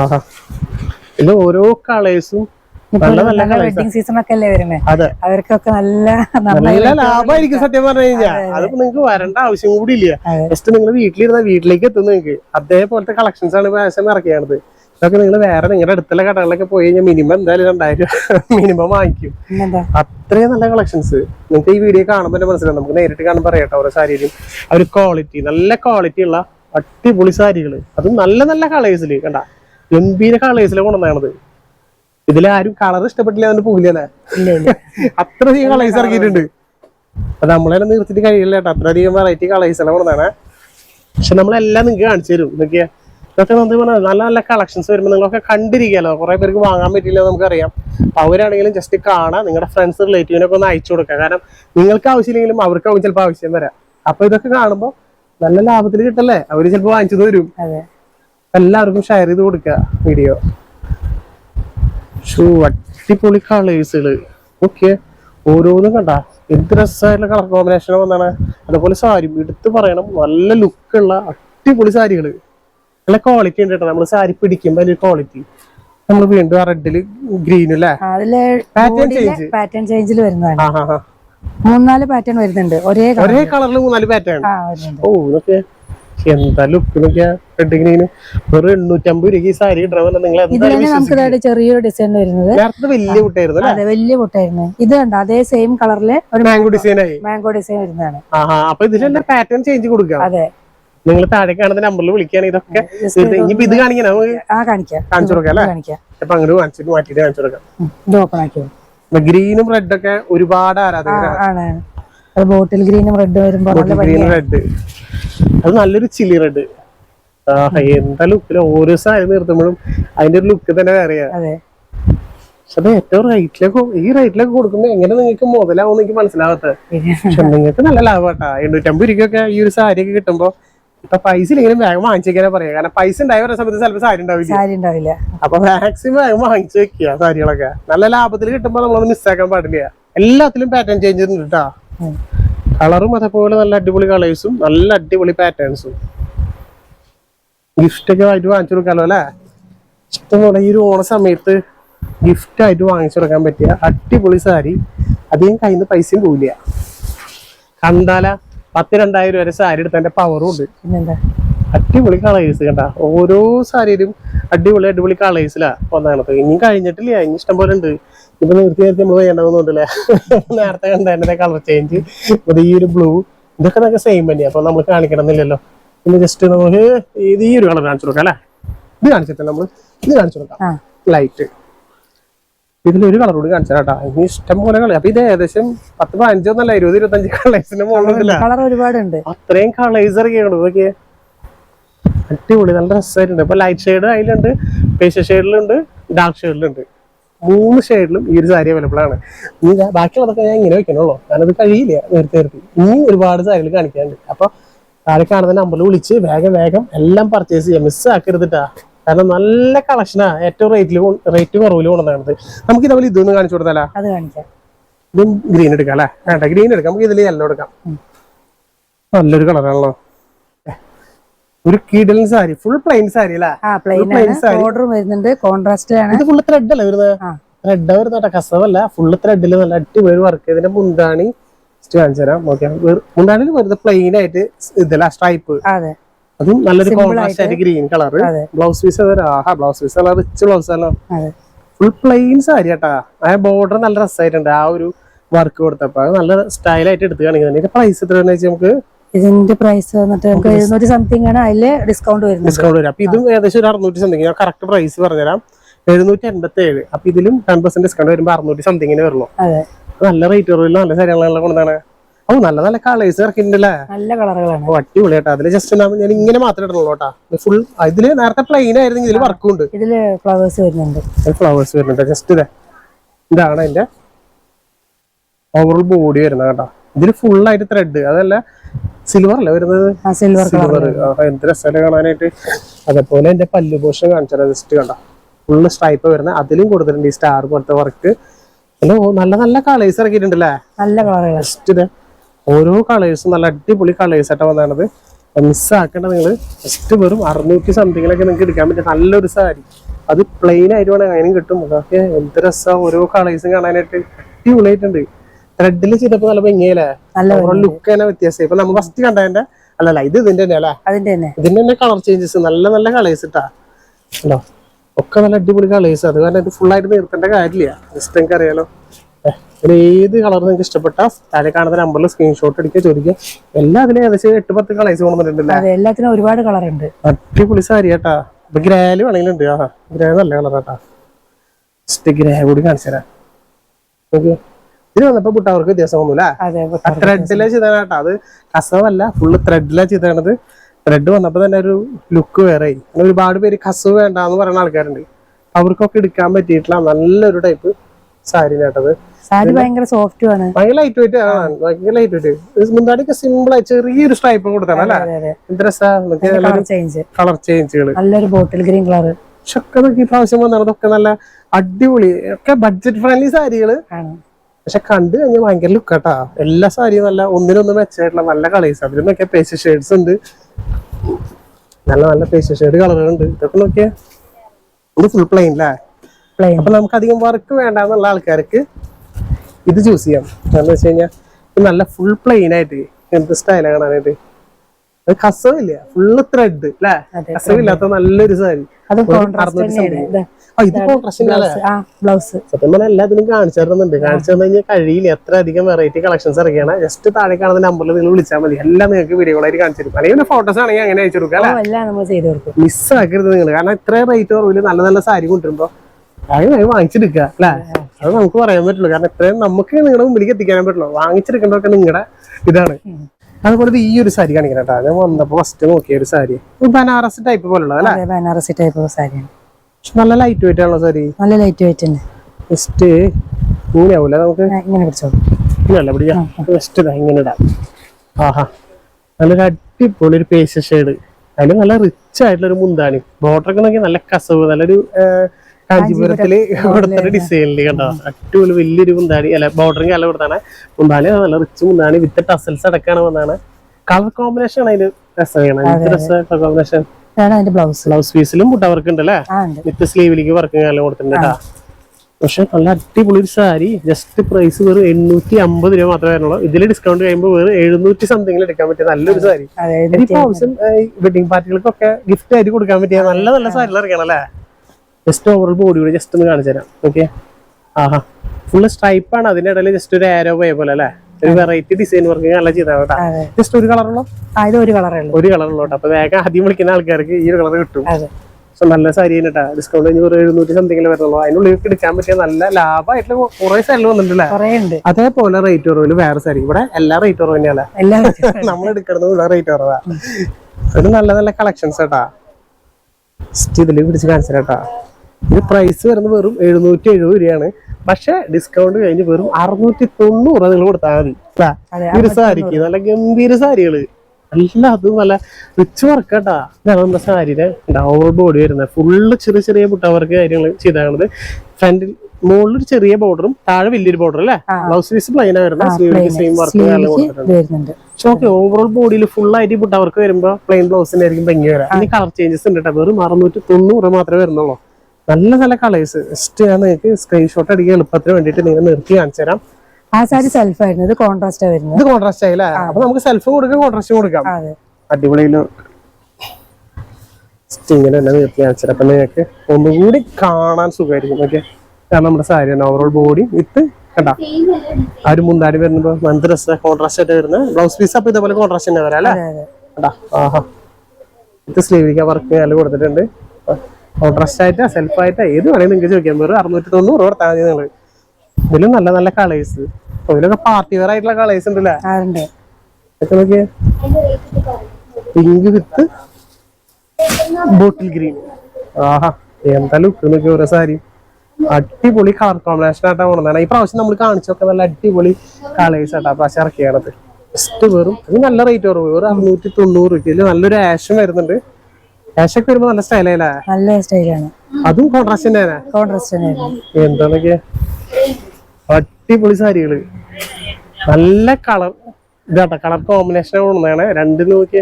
ആഹാ. ഇത് ഓരോ കളേഴ്സും വെഡിങ് സീസൺ ഒക്കെ അല്ലേ വരുന്നത് അവർക്കൊക്കെ നല്ല നല്ല ലാഭമായിരിക്കും സത്യം പറഞ്ഞു കഴിഞ്ഞാൽ അതിപ്പോ നിങ്ങൾക്ക് വരേണ്ട ആവശ്യം കൂടി ഇല്ല ജസ്റ്റ് നിങ്ങൾ വീട്ടിലിരുന്ന വീട്ടിലേക്ക് എത്തും നിങ്ങൾക്ക്. അതേപോലത്തെ കളക്ഷൻസ് ആണ് പ്രാവശ്യം ഇറക്കിയാണത് ഇതൊക്കെ നിങ്ങൾ വേറെ നിങ്ങളുടെ അടുത്തുള്ള കടകളിലൊക്കെ പോയി കഴിഞ്ഞാൽ മിനിമം എന്തായാലും രണ്ടായിരം മിനിമം വാങ്ങിക്കും. അത്രയും നല്ല കളക്ഷൻസ് നിങ്ങൾക്ക് ഈ വീഡിയോ കാണുമ്പോൾ തന്നെ മനസ്സിലാവും. നമുക്ക് നേരിട്ട് കാണുമ്പോൾ അറിയാട്ടോ ഓരോ സാരിയിലും. ആ ഒരു ക്വാളിറ്റി നല്ല ക്വാളിറ്റി ഉള്ള അടിപൊളി സാരികൾ അതും നല്ല നല്ല കളേഴ്സിൽ കണ്ട? ഗംഭീര കളേഴ്സിലെ കൊണ്ടുവന്നാണത് ആരും കളർ ഇഷ്ടപ്പെട്ടില്ല അവന്റെ പോകില്ലല്ലേ അത്രയധികം കളേഴ്സ് ഇറക്കിയിട്ടുണ്ട്. അത് നമ്മളെല്ലാം നിർത്തിട്ട് കഴിയില്ല കേട്ടോ. അത്രയധികം വെറൈറ്റി കളേഴ്സിലെ കൊണ്ടുവന്നാണ് പക്ഷെ നമ്മളെല്ലാം നിങ്ങൾക്ക് കാണിച്ചു തരും. ഇതൊക്കെയാ ഇതൊക്കെ നമുക്ക് പറഞ്ഞത് നല്ല നല്ല കളക്ഷൻസ് വരുമ്പോൾ നിങ്ങളൊക്കെ കണ്ടിരിക്കാലോ. കുറെ പേർക്ക് വാങ്ങാൻ പറ്റില്ല നമുക്കറിയാം. അപ്പൊ അവരാണെങ്കിലും ജസ്റ്റ് കാണാം. നിങ്ങളുടെ ഫ്രണ്ട്സ് റിലേറ്റീവിനൊക്കെ ഒന്ന് അയച്ചു കൊടുക്കുക കാരണം നിങ്ങൾക്ക് ആവശ്യമില്ലെങ്കിലും അവർക്കാവും ചിലപ്പോൾ ആവശ്യം വരാം. അപ്പൊ ഇതൊക്കെ കാണുമ്പോൾ നല്ല ലാഭത്തിൽ കിട്ടല്ലേ? അവർ ചിലപ്പോൾ വാങ്ങിച്ചു തരും. എല്ലാവർക്കും ഷെയർ ചെയ്ത് കൊടുക്കുക വീഡിയോ ഷൂ അടിപൊളി കളേഴ്സുകൾ ഓക്കെ ഓരോന്നും കണ്ട. എന്ത് രസമായിട്ടുള്ള കളർ കോമ്പിനേഷൻ വന്നാണ് അതുപോലെ സാരി എടുത്ത് പറയണം. നല്ല ലുക്കുള്ള അടിപൊളി സാരികൾ നല്ല ക്വാളിറ്റി ഉണ്ട് കേട്ടോ. നമ്മൾ സാരി പിടിക്കുമ്പോൾ അതിന്റെ ക്വാളിറ്റി നമ്മൾ വീണ്ടും ആ റെഡിൽ ഗ്രീനും അല്ലേ? പാറ്റേൺ ചേഞ്ചിൽ വരുന്നതാണ്. മൂന്നാൽ പാറ്റേൺ വരുന്നുണ്ട്. ഒരേ ഒരേ കളറിൽ മൂന്നാൽ പാറ്റേൺ ഓ ഇതൊക്കെ എന്താ ലുക്ക് നോക്കിയാ റെഡ് ഗ്രീനും വെറും എണ്ണൂറ്റമ്പത് രൂപ ഈ സാരി ഇടണമെന്ന് നിങ്ങൾ ഇതിൽ എന്തായാലും തന്നെ നമുക്ക് വിശ്വസിക്കും. ഇതായിട്ട് ചെറിയൊരു ഡിസൈൻ വരുന്നത്. നേരത്തെ വലിയ കുട്ടായിരുന്നു അല്ലേ? അതെ വലിയ പൊട്ടായിരുന്നു ഇത് കണ്ട അതേ സെയിം കളറിൽ ഒരു മാംഗോ ഡിസൈൻ ആയി. മാംഗോ ഡിസൈൻ വരുന്നതാണ്. ആഹാ അപ്പൊ ഇതിൽ തന്നെ പാറ്റേൺ ചേഞ്ച് കൊടുക്കാം. അതെ. നിങ്ങൾ താഴെ കാണുന്ന നമ്പറിൽ വിളിക്കുകയാണെങ്കിൽ ഇതൊക്കെ ഇത് ഇനിയിപ്പോ ഇത് കാണിക്കണം? നമുക്ക് ആ കാണിക്കാം. കാണിച്ചു കൊടുക്കാം അല്ലേ? അപ്പൊ അങ്ങോട്ട് കാണിച്ചിട്ട് മാറ്റിട്ട് കാണിച്ചു കൊടുക്കാം. ഗ്രീനും റെഡ് ഒക്കെ ഒരുപാട് ആരാധകരാണ് അത് ബോട്ടിൽ ഗ്രീനും റെഡ് വരുമ്പോ ബോട്ടിൽ ഗ്രീൻ റെഡ്. അത് നല്ലൊരു ചില്ലി റെഡ്. എന്താ ലുക്കിൽ ഓരോ സാരി നിർത്തുമ്പോഴും അതിന്റെ ഒരു ലുക്ക് തന്നെ വേറെയാ. അതെ. പക്ഷെ അത് ഏറ്റവും റേറ്റിലൊക്കെ ഈ റേറ്റിലൊക്കെ കൊടുക്കുമ്പോ എങ്ങനെ നിങ്ങൾക്ക് മുതലാവും എനിക്ക് മനസ്സിലാവാത്തത്. പക്ഷെ നിങ്ങൾക്ക് നല്ല ലാഭാട്ടാ. എണ്ണൂറ്റമ്പത് രൂപയ്ക്കൊക്കെ ഈ ഒരു സാരി ഒക്കെ കിട്ടുമ്പോ ഇപ്പൊ പൈസ ഇല്ലെങ്കിലും വേഗം വാങ്ങിച്ചേക്കാനാ പറയാ. കാരണം പൈസ ഉണ്ടായ വരുന്ന സമയത്ത് ചിലപ്പോൾ സാരി ഉണ്ടാവില്ല. സാരി ഉണ്ടാവില്ല. അപ്പൊ മാക്സിമം വേഗം വാങ്ങിച്ചു വെക്കുക സാരികളൊക്കെ. നല്ല ലാഭത്തിൽ കിട്ടുമ്പോ നമ്മളൊന്നും മിസ്സാക്കാൻ പാടില്ല. എല്ലാത്തിലും പാറ്റേൺ ചേഞ്ച് ഉണ്ട് കേട്ടാ. കളറും അതേപോലെ നല്ല അടിപൊളി കളേഴ്സും നല്ല അടിപൊളി പാറ്റേൺസും ഗിഫ്റ്റ് ഒക്കെ ആയിട്ട് വാങ്ങിച്ചു കൊടുക്കാലോ അല്ലേ? ഇഷ്ടംപോലെ ഈ ഒരു ഓണ സമയത്ത് ഗിഫ്റ്റ് ആയിട്ട് വാങ്ങിച്ചു കൊടുക്കാൻ പറ്റിയ അടിപൊളി സാരി അധികം കയ്യിൽ നിന്ന് പൈസയും പോവില്ല. കണ്ടാല പത്ത് രണ്ടായിരം വരെ സാരി എടുത്തതിന്റെ പവറും ഉണ്ട്. പിന്നെന്താ? അടിപൊളി കളേഴ്സ് കണ്ട. ഓരോ സാരിയിലും അടിപൊളി അടിപൊളി കളേഴ്സിലാ ഒന്നാണത് ഇനിയും കഴിഞ്ഞിട്ടില്ല ഇനി ഇഷ്ടം പോലെ ഉണ്ട്. ഇപ്പൊ നിർത്തി നിർത്തി നമ്മൾ വേണ്ടതെന്നുണ്ടല്ലേ നേരത്തെ കണ്ടതിന്റെ കളർ ചേഞ്ച് ഇത് ഈ ഒരു ബ്ലൂ ഇതൊക്കെ നമുക്ക് സെയിം തന്നെയാ. അപ്പൊ നമ്മൾ കാണിക്കണമെന്നില്ലല്ലോ. പിന്നെ ജസ്റ്റ് നമുക്ക് ഇത് ഈ ഒരു കളർ കാണിച്ചു കൊടുക്കാം അല്ലേ? ഇത് കാണിച്ചിട്ടില്ല നമ്മൾ ഇത് കാണിച്ചു കൊടുക്കാം. ലൈറ്റ് ഇതിലൊരു കളർ കൂടി കാണിച്ചാ കേട്ടോ. ഇനി ഇഷ്ടം പോലെ കളർ. അപ്പൊ ഇത് ഏകദേശം പത്ത് പതിനഞ്ചൊന്നല്ല ഇരുപത് ഇരുപത്തഞ്ച് കളേഴ്സിന്റെ മുകളിലല്ല കളർ ഒരുപാടുണ്ട്. അത്രയും കളേഴ്സ് ഇറങ്ങിയാണ്. നോക്കിയേ. അടിപൊളി നല്ല രസമായിട്ടുണ്ട് ഇപ്പൊ ലൈറ്റ് ഷെയ്ഡ് അതിലുണ്ട് പേസ്റ്റ് ഷെയ്ഡിലുണ്ട് ഡാർക്ക് ഷെയ്ഡിലുണ്ട് മൂന്ന് ഷെയ്ഡിലും ഈ ഒരു സാരി അവൈലബിൾ ആണ്. ഇനി ബാക്കിയുള്ളതൊക്കെ ഞാൻ ഇങ്ങനെ വെക്കണുള്ളൂ. കാരണം അത് കഴിയില്ല നേരത്തെ നേരത്തെ ഇനി ഒരുപാട് സാരികൾ കാണിക്കാനുണ്ട്. അപ്പൊ താഴെ കാണുന്ന നമ്പറിൽ വിളിച്ച് വേഗം വേഗം എല്ലാം പർച്ചേസ് ചെയ്യാം. മിസ് ആക്കരുതിട്ടാ. കാരണം നല്ല കളക്ഷനാ ഏറ്റവും റേറ്റിൽ റേറ്റ് കുറവിൽ കൊണ്ടുവന്നത് നമുക്ക് ഇതേപോലെ ഇതൊന്ന് കാണിച്ചു കൊടുത്താലാ? അത് കാണിക്കാം. ഇതും ഗ്രീൻ എടുക്കാം അല്ലേ? വേണ്ട ഗ്രീൻ എടുക്കാം. നമുക്ക് ഇതിൽ യെല്ലോ എടുക്കാം. നല്ലൊരു കളറാണല്ലോ ഒരു കിടലൻ സാരി ഫുൾ പ്ലെയിൻ സാരി അല്ലേ? പ്ലെയിൻ വരുന്നുണ്ട് കോൺട്രാസ്റ്റ് ആണ്. ഇത് ഫുള്ള് ത്രെഡ് അല്ലേ വരുന്നത്? ത്രെഡ് വരുന്നത് കസവല്ല. ഫുള്ള് ത്രെഡിൽ നല്ല അടിപൊളി വർക്ക് ഇതിന്റെ മുന്താണി കാണിച്ചു തരാം. ഓക്കെ മുന്താണിയിൽ വരുന്നത് പ്ലെയിൻ ആയിട്ട് ഇതല്ല സ്ട്രൈപ്പ് അതെ. നല്ലൊരു കോൺട്രാസ്റ്റ് ആയിട്ട്. Green colour. ബ്ലൗസ് പീസ് ആഹാ ബ്ലൗസ് പീസ് നല്ല റിച്ച് ബ്ലൗസ് ആണല്ലോ. അതെ. ഫുൾ പ്ലെയിൻ സാരി കേട്ടാ. ആ ബോർഡർ നല്ല രസമായിട്ടുണ്ട് ആ ഒരു വർക്ക് കൊടുത്തപ്പോ. അത് നല്ല സ്റ്റൈലായിട്ട് എടുത്ത് കാണിക്കുന്നുണ്ട്. ഇതിന്റെ പ്രൈസ് എത്ര നമുക്ക് ഇതിന്റെ പ്രൈസ് വന്നിട്ട് എഴുന്നൂറ്റി സംതിങ് ആണ് അതിൽ ഡിസ്കൗണ്ട് വരുന്നത്. ഡിസ്കൗണ്ട് വരും. അപ്പൊ ഇത് ഏകദേശം ഒരു അറുന്നൂറ്റി സംതിങ് ഞാൻ കറക്റ്റ് പ്രൈസ് പറഞ്ഞുതരാം. എഴുന്നൂറ്റി എൺപത്തി ഏഴ് അപ്പൊ ഇതിലും ടെൻ പെർസെന്റ് ഡിസ്കൗണ്ട് വരുമ്പോൾ അറുന്നൂറ്റി സംതിങ്ങിന് വരുള്ളൂ. നല്ല റേറ്റ് കുറവില്ല നല്ല സാരികളെല്ലാം കൊണ്ടാണ് ഓ നല്ല നല്ല കളേഴ്സ് ഇറക്കിണ്ടല്ലേ നല്ല കളറുകളാണ്. ഓ അടിപൊളി കേട്ടോ. അതിൽ ജസ്റ്റ് ഞാൻ ഇങ്ങനെ മാത്രമേ ഇടുന്നുള്ളൂ കേട്ടാ. ഫുൾ ഇതിൽ നേരത്തെ പ്ലെയിൻ ആയിരുന്നെങ്കിൽ ഇതിൽ വർക്കും ഉണ്ട്. ഇതിൽ ഫ്ലവേഴ്സ് വരുന്നുണ്ട്. ഫ്ലവേഴ്സ് വരുന്നുണ്ട്. ജസ്റ്റ് ഇതേ. ഇതാണ് അതിന്റെ ഓവറോൾ ബോഡി വരുന്നത് കേട്ടോ. ഇതിൽ ഫുൾ ആയിട്ട് ത്രെഡ് അതല്ല സിൽവർ അല്ലേ വരുന്നത്? സിൽവർ എന്ത് രസമല്ലേ കാണാനായിട്ട്? അതേപോലെ എന്റെ പല്ലു പോഷൻ കാണിച്ചാൽ ജസ്റ്റ് കണ്ട? ഫുള്ള് സ്ട്രൈപ്പ് വരുന്നത്. അതിലും കൊടുത്തിട്ടുണ്ട് ഈ സ്റ്റാർ പോലത്തെ വർക്ക് പിന്നെ നല്ല നല്ല കളേഴ്സ് ഇറക്കിയിട്ടുണ്ടല്ലേ? നല്ല ഓരോ കളേഴ്സും നല്ല അടിപൊളി കളേഴ്സ് ആയിട്ട് വന്നതാണത്. മിസ്സാക്കേണ്ട നിങ്ങൾ ജസ്റ്റ് വെറും അറുന്നൂറ്റി സംതിങ്ങിലൊക്കെ നിങ്ങൾക്ക് എടുക്കാൻ പറ്റും നല്ലൊരു സാരി. അത് പ്ലെയിൻ ആയിട്ട് വേണമെങ്കിൽ അതിനും കിട്ടും. അതൊക്കെ എന്ത് രസം ഓരോ കളേഴ്സും കാണാനായിട്ട്. അടിപൊളിയായിട്ടുണ്ട്. ത്രെഡിൽ ചെയ്തപ്പോ നല്ല ഭംഗിയല്ലേ? നല്ല ലുക്ക് തന്നെ വ്യത്യാസം. ഇപ്പൊ നമ്മൾ ഫസ്റ്റ് കണ്ടതിന്റെ അല്ലല്ല ഇത് ഇതിന്റെ തന്നെ അല്ലേ? അതിന്റെ തന്നെ. ഇതിന്റെ തന്നെ കളർ ചേഞ്ചസ് നല്ല നല്ല കളേഴ്സ് ഇട്ടാ. ഉണ്ടോ ഒക്കെ നല്ല അടിപൊളി കളേഴ്സ് അത് കാരണം ഇത് ഫുൾ ആയിട്ട് നിർത്തേണ്ട കാര്യമില്ല. ജസ്റ്റ് എനിക്ക് അറിയാലോ. ഏത് കളർ നിങ്ങൾക്ക് ഇഷ്ടപ്പെട്ട താഴെ കാണുന്ന നമ്പറിൽ സ്ക്രീൻഷോട്ട് അടിക്കുക ചോദിക്കുക. എല്ലാത്തിനും അതിൽ ഏകദേശം എട്ട് പത്ത് കളേഴ്സ് കൊണ്ടുവന്നിട്ടുണ്ടല്ലേ? അതെ എല്ലാത്തിനും ഒരുപാട് കളർ ഉണ്ട്. അടിപൊളി സാരി കേട്ടാ ഇപ്പൊ ഗ്രാൽ വേണമെങ്കിലുണ്ട് ആ ഗ്രേ നല്ല കളർ കേട്ടാ ജസ്റ്റ് ഗ്രേ കൂടി കാണിച്ചു തരാം ഓക്കെ ഇത് വന്നപ്പോ ബുട്ടവർക്ക് വ്യത്യാസം ഒന്നുമില്ല ത്രെഡിലെ ചെയ്തതാണ് അത് കസവല്ല ഫുള്ള് ത്രെഡിലാ ചെയ്തത് ത്രെഡ് വന്നപ്പോ തന്നെ ഒരു ലുക്ക് വേറെ ഒരുപാട് പേര് കസവ് വേണ്ടാന്ന് പറയുന്ന ആൾക്കാരുണ്ട്. അവർക്കൊക്കെ എടുക്കാൻ പറ്റിയിട്ടുള്ള നല്ലൊരു ടൈപ്പ് സാരി കേട്ടത് സാരി ഭയങ്കര സോഫ്റ്റ് ആണ്. ഭയങ്കര ലൈറ്റ് വെയിറ്റ് ആണ് ഭയങ്കര ലൈറ്റ് വെയിറ്റ് മുന്താടിക്ക് സിമ്പിൾ ആയി ചെറിയൊരു സ്ട്രൈപ്പ് കൊടുത്താണ് അല്ലേ? കളർ ചേഞ്ച് കളർ ചേഞ്ചുകൾ നല്ലൊരു ബോട്ടിൽ ഗ്രീൻ കളർ പക്ഷെ ഒക്കെ നോക്കി ഈ പ്രാവശ്യം വന്നതാണ്. നല്ല അടിപൊളി. ഒക്കെ ബഡ്ജറ്റ് ഫ്രണ്ട്ലി സാരികൾ. പക്ഷെ കണ്ടു കഴിഞ്ഞാൽ ഭയങ്കര ലുക്ക് കേട്ടാ എല്ലാ സാരിയും നല്ല ഒന്നിനൊന്ന് മെച്ചമായിട്ടുള്ള നല്ല കളേഴ്സ് അതിൽ നോക്കിയാൽ പേസ്റ്റ് ഷെയ്ഡ്സ് ഉണ്ട്. നല്ല നല്ല പേസ്റ്റ് ഷേഡ് കളറുകളുണ്ട് ഇതൊക്കെ നോക്കിയാ ഇത് ഫുൾ പ്ലെയിൻ അല്ലേ പ്ലെയിൻ അപ്പൊ നമുക്ക് അധികം വർക്ക് വേണ്ട എന്നുള്ള ആൾക്കാർക്ക് ഇത് ചൂസ് ചെയ്യാം. കാരണം വെച്ച് കഴിഞ്ഞാൽ നല്ല ഫുൾ പ്ലെയിൻ ആയിട്ട് എന്ത് സ്റ്റൈലാണ് കാണാനായിട്ട്. അത് കസവില്ല. ഫുള്ള് ത്രെഡ് അല്ലേ കസവില്ലാത്ത നല്ലൊരു സാരി. ബ്ലൗസ് സത്യം പറഞ്ഞാൽ എല്ലാത്തിനും കാണിച്ചു തരുന്നുണ്ട്. കാണിച്ചു തന്നു കഴിഞ്ഞാൽ കഴിയില്ല. എത്ര അധികം വെറൈറ്റി കളക്ഷൻസ് ഇറക്കിയാണ്. ജസ്റ്റ് താഴെ കാണുന്ന നമ്പറിൽ നിങ്ങൾ വിളിച്ചാൽ മതി. എല്ലാം നിങ്ങൾക്ക് വീഡിയോകളായിട്ട് കാണിച്ചു തരും. അല്ലെങ്കിൽ ഫോട്ടോസ് ആണെങ്കിൽ അങ്ങനെ അയച്ചു കൊടുക്കാം മിസ്സാക്കരുത് നിങ്ങൾ. കാരണം ഇത്ര റേറ്റ് കുറവിൽ നല്ല നല്ല സാരി കൊണ്ടുവരുമ്പോ അങ്ങനെ വാങ്ങിച്ചെടുക്കുക അല്ലേ? അത് നമുക്ക് പറയാൻ പറ്റുള്ളൂ. കാരണം ഇത്രയും നമുക്ക് നിങ്ങളുടെ മുമ്പിലേക്ക് എത്തിക്കാനേ പറ്റുള്ളൂ. വാങ്ങിച്ചെടുക്കേണ്ടതൊക്കെ നിങ്ങളുടെ ഇതാണ്. അതുപോലെ ഈ ഒരു സാരി കാണിക്കണം കേട്ടോ ഞാൻ വന്നപ്പോ ഫസ്റ്റ് നോക്കിയ ഒരു സാരി. ബനാറസ് ടൈപ്പ് പോലുള്ള അല്ലേ? ബനാറസി ടൈപ്പ് സാരിയാണ്. നല്ല ലൈറ്റ് വെയിറ്റ് ആണല്ലോ സാരി? നല്ല ലൈറ്റ് വെയിറ്റ് ഉണ്ട് ജസ്റ്റ് ഇങ്ങനെ ആവൂല നമുക്ക്? ഇങ്ങനെ പിടിച്ചോളൂ ഇങ്ങനല്ല പിടിക്കാം. ജസ്റ്റ് ഇതാ ഇങ്ങനെ ഇടാം. ആഹാ. നല്ലൊരു അടിപൊളി ഒരു പേസ്റ്റ് ഷെയ്ഡ് അതിൽ നല്ല റിച്ച് ആയിട്ടുള്ള ഒരു മുന്താണി ബോർഡർ ഒക്കെ നോക്കി നല്ല കസവ് നല്ലൊരു കാഞ്ചീപുരത്തിൽ കൊടുത്തൊരു ഡിസൈനിൽ കണ്ടോ? അടിപൊളി വലിയൊരു മുന്താണി അല്ല ബോർഡറിങ് അല്ല കൊടുത്താണ് മുന്താണി നല്ല റിച്ച് മുന്താണി വിത്ത് ടസൽസ് അടക്കാണ് വന്നാണ് കളർ കോമ്പിനേഷൻ ആണ് അതിന് രസമാണ്. കോമ്പിനേഷൻ ബ്ലൗസ് ബ്ലൗസ് പീസിലും മുട്ട വർക്ക് ഉണ്ട് അല്ലേ? വിത്ത് സ്ലീവിലേക്ക് വർക്ക് കാലം കൊടുത്തിട്ടുണ്ട് കേട്ടാ പക്ഷെ നല്ല അടിപൊളി ഒരു സാരി. ജസ്റ്റ് പ്രൈസ് വെറും എണ്ണൂറ്റി അമ്പത് രൂപ മാത്രമേ വരുന്നുള്ളൂ. ഇതിൽ ഡിസ്കൗണ്ട് കഴിയുമ്പോൾ വെറും എഴുന്നൂറ്റി സംതിങ്ങിൽ എടുക്കാൻ പറ്റിയ നല്ലൊരു സാരി. ആവശ്യം വെഡിങ് പാർട്ടികൾക്കൊക്കെ ഗിഫ്റ്റ് ആയിട്ട് കൊടുക്കാൻ പറ്റിയ നല്ല നല്ല സാരികൾ ഇറക്കണം അല്ലേ? ജസ്റ്റ് ഓവറോൾ ബോഡി കൂടി ജസ്റ്റ് ഒന്ന് കാണിച്ചു തരാം. ഓക്കെ ആഹാ. ഫുള്ള് സ്ട്രൈപ്പ് ആണ്. അതിന്റെ ഇടയിൽ ജസ്റ്റ് ഒരു ആരോ പോയ പോലെ അല്ലേ? ഒരു വെറൈറ്റി ഡിസൈൻ വർക്ക് നല്ല ചെയ്താൽ കേട്ടാ. ജസ്റ്റ് ഒരു കളറുള്ളൂ ഇത് ഒരു കളറേ ഒരു കളറുള്ളൂ അപ്പൊ വേഗം ആദ്യം വിളിക്കുന്ന ആൾക്കാർക്ക് ഈ ഒരു കളർ കിട്ടും. പക്ഷെ നല്ല സാരി കേട്ടാ. ഡിസ്കൗണ്ട് കഴിഞ്ഞ് ഒരു എഴുന്നൂറ്റി സംതിങ്ങിൽ വരുന്നുള്ളൂ. അതിനുള്ളിൽ എടുക്കാൻ പറ്റിയ നല്ല ലാഭമായിട്ടുള്ള കുറെ കൊറേ ഉണ്ട് അതേപോലെ റേറ്റ് കുറവിൽ വേറെ സാരി ഇവിടെ എല്ലാ റേറ്റ് കുറവ് തന്നെയാണ് നമ്മൾ എടുക്കുന്നത് ഇവിടെ റേറ്റ് കുറവാ. ഒരു നല്ല നല്ല കളക്ഷൻസ് കേട്ടാ. ജസ്റ്റ് ഇതിൽ പിടിച്ച് കാണിച്ചു കേട്ടാ. ഇത് പ്രൈസ് വരുന്നത് വെറും എഴുന്നൂറ്റി എഴുപത് രൂപയാണ്. പക്ഷെ ഡിസ്കൗണ്ട് കഴിഞ്ഞ് വെറും അറുന്നൂറ്റി തൊണ്ണൂറ് നിങ്ങൾ കൊടുത്താൽ മതി. ഒരു സാരിക്ക് നല്ല ഗംഭീര സാരികൾ. നല്ല അതും നല്ല റിച്ച് വർക്ക് കേട്ടാ ഇതാണ് നമ്മുടെ സാരിയുടെ ബോഡി വരുന്നത്. ഫുള്ള് ചെറിയ ചെറിയ മുട്ട വർക്ക് കാര്യങ്ങൾ ചെയ്താണത്. ഫ്രണ്ടിൽ മുകളിൽ ഒരു ചെറിയ ബോർഡറും താഴെ വലിയൊരു ബോർഡർ അല്ലേ? ബ്ലൗസ് പീസ് പ്ലെയിൻ വരുന്നത് സ്ലീവിലേക്ക് സെയിം വർക്ക് പക്ഷെ ഓക്കെ ഓവറോൾ ബോഡിയിൽ ഫുൾ ആയിട്ട് പുട്ട വർക്ക് വരുമ്പോ പ്ലെയിൻ ബ്ലൗസിന്റെ ആയിരിക്കും ഭംഗി വരാം. ഇനി കളർ ചേഞ്ചസ് ഉണ്ട് കേട്ടോ വെറും അറുന്നൂറ്റി തൊണ്ണൂറ് മാത്രമേ വരുന്നുള്ളൂ. നല്ല നല്ല കളേഴ്സ് ജസ്റ്റ് ഞാൻ നിങ്ങൾക്ക് സ്ക്രീൻഷോട്ട് അടിക്കാൻ എളുപ്പത്തിന് വേണ്ടിയിട്ട് നിങ്ങൾ നിർത്തി കാണിച്ചു തരാം ആ സാരി സെൽഫ് ആയിരുന്നു. ഇത് കോൺട്രാസ്റ്റ് വരുന്നത്. ഇത് കോൺട്രാസ്റ്റ് ആയില്ലേ? അപ്പൊ നമുക്ക് സെൽഫ് കൊടുക്കാം കോൺട്രാസ്റ്റ് കൊടുക്കാം. അതെ. അടിപൊളിയിൽ ഇങ്ങനെ തന്നെ നിർത്തി കാണിച്ചു തരാം അപ്പൊ നിങ്ങൾക്ക് ഒന്നുകൂടി കാണാൻ സുഖമായിരിക്കും. ഓക്കെ? കാരണം നമ്മുടെ സാരി തന്നെ ഓവറോൾ ബോഡി വിത്ത് കണ്ടാ? ആ ഒരു മുന്താടി വരുമ്പോ നല്ല രസ കോൺട്രാസ്റ്റ് ആയിട്ട് വരുന്നത്. ബ്ലൗസ് പീസ് അപ്പൊ ഇതേപോലെ കോൺട്രാസ്റ്റ് തന്നെ വരാം അല്ലേ? കണ്ടാ? ആഹാ. ഇത് സ്ലീവിലേക്ക് വർക്ക് നല്ല കൊടുത്തിട്ടുണ്ട്. കോൺട്രാസ്റ്റ് ആയിട്ട് സെൽഫ് ആയിട്ട് ഏത് വേണമെങ്കിലും നിങ്ങൾക്ക് ചോദിക്കാൻ വെറും അറുന്നൂറ്റി തൊണ്ണൂറ് കൊടുത്താൽ മതി നിങ്ങൾ ഇതിലും നല്ല നല്ല കളേഴ്സ് ഇതിലൊക്കെ പാർട്ടി വെയർ ആയിട്ടുള്ള കളേഴ്സ് ഉണ്ടല്ലേ? ഇതൊക്കെ നോക്കിയേ. പിങ്ക് വിത്ത് ബോട്ടിൽ ഗ്രീൻ ആഹാ എന്താ ലുക്ക് നോക്കി ഓരോ സാരി. അടിപൊളി കളർ കോമ്പിനേഷൻ ആയിട്ടാണ് കൊണ്ടുവന്നാണ് ഈ പ്രാവശ്യം നമ്മൾ കാണിച്ചൊക്കെ നല്ല അടിപൊളി കളേഴ്സ് ആട്ടാ പ്രാവശ്യം ഇറക്കിയാണത് ജസ്റ്റ് വെറും ഇത് നല്ല റേറ്റ് കുറവ്. ഒരു അറുന്നൂറ്റി തൊണ്ണൂറ് രൂപയ്ക്ക് ഇതിൽ നല്ലൊരു ആഷും വരുന്നുണ്ട്. ആഷൊക്കെ വരുമ്പോ നല്ല സ്റ്റൈലല്ലേ നല്ല സ്റ്റൈലാണ് അതും കോൺട്രാസ്റ്റ് തന്നെയാണ് കോൺട്രാസ്റ്റ് തന്നെയാണ് എന്താണൊക്കെ അടിപൊളി സാരികൾ നല്ല കളർ ഇതാട്ടോ കളർ കോമ്പിനേഷൻ കൊണ്ടുവന്നാണ് രണ്ടും നോക്കിയ.